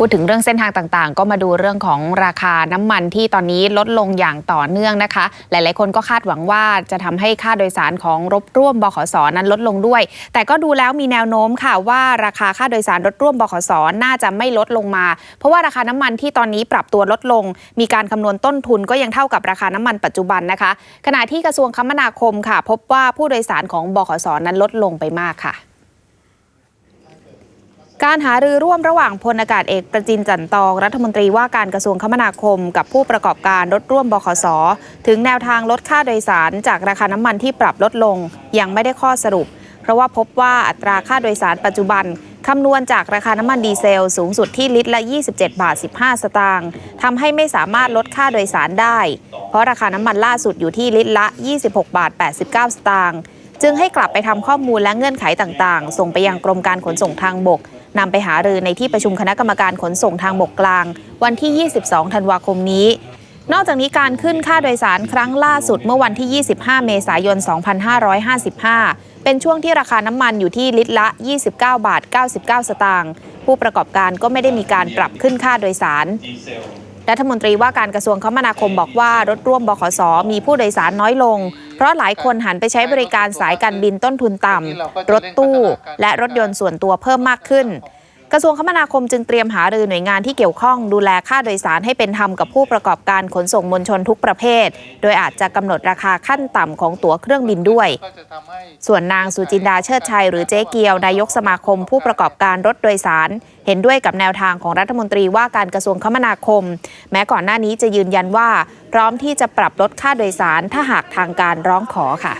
พูดถึงเรื่องเส้นทางต่างๆ ก็มาดูเรื่องของราคาน้ำมันที่ตอนนี้ลดลงอย่างต่อเนื่องนะคะ หลายๆ คนก็คาดหวังว่าจะทำให้ค่าโดยสารของรถร่วมบขสนั้นลดลงด้วย แต่ก็ดูแล้วมีแนวโน้มค่ะว่าราคาค่าโดยสารรถร่วมบขสน่าจะไม่ลดลงมา เพราะว่าราคาน้ำมันที่ตอนนี้ปรับตัวลดลง มีการคำนวณต้นทุนก็ยังเท่ากับราคาน้ำมันปัจจุบันนะคะ ขณะที่กระทรวงคมนาคมค่ะ พบว่าผู้โดยสารของบขสนั้นลดลงไปมากค่ะ การหารือร่วมระหว่างพลอากาศเอกประจินจันตองรัฐมนตรีว่าการกระทรวงคมนาคม กับผู้ประกอบการรถร่วมบขส ถึงแนวทางลดค่าโดยสารจากราคาน้ำมันที่ปรับลดลง ยังไม่ได้ข้อสรุป เพราะว่าพบว่าอัตราค่าโดยสารปัจจุบันคำนวณจากราคาน้ำมันดีเซลสูงสุดที่ลิตรละ 27 บาท 15 สตางค์ทำให้ไม่สามารถลดค่าโดยสารได้ เพราะราคาน้ำมันล่าสุดอยู่ที่ลิตรละ 26 บาท 89 สตางค์ จึงให้กลับไปทำข้อมูลและเงื่อนไขต่างๆ ส่งไปยังกรมการขนส่งทางบกนำไปหารือในที่ประชุมคณะกรรมการขนส่งทางบกกลาง วันที่ 22 ธันวาคมนี้ นอกจากนี้การขึ้นค่าโดยสารครั้งล่าสุดเมื่อวันที่ 25 เมษายน 2555 เป็นช่วงที่ราคาน้ำมันอยู่ที่ลิตรละ 29 บาท 99 สตางค์ผู้ประกอบการก็ไม่ได้มีการปรับขึ้นค่าโดยสาร รัฐมนตรีว่าการกระทรวงคมนาคมบอกว่ารถร่วมบขส มีผู้โดยสารน้อยลง เพราะหลายคนหันไปใช้บริการสายการบินต้นทุนต่ำรถตู้ และรถยนต์ส่วนตัวเพิ่มมากขึ้น กระทรวงคมนาคมจึงเตรียมหารือหน่วยงานที่เกี่ยวข้องดูแลค่าโดยสารให้เป็นธรรมกับผู้ประกอบการขนส่งมวลชนทุกประเภท โดยอาจจะกำหนดราคาขั้นต่ำของตั๋วเครื่องบินด้วย ส่วนนางสุจินดาเชิดชัยหรือเจ๊เกียวนายกสมาคมผู้ประกอบการรถโดยสาร เห็นด้วยกับแนวทางของรัฐมนตรีว่าการกระทรวงคมนาคม แม้ก่อนหน้านี้จะยืนยันว่า พร้อมที่จะปรับลดค่าโดยสารถ้าหากทางการร้องขอค่ะ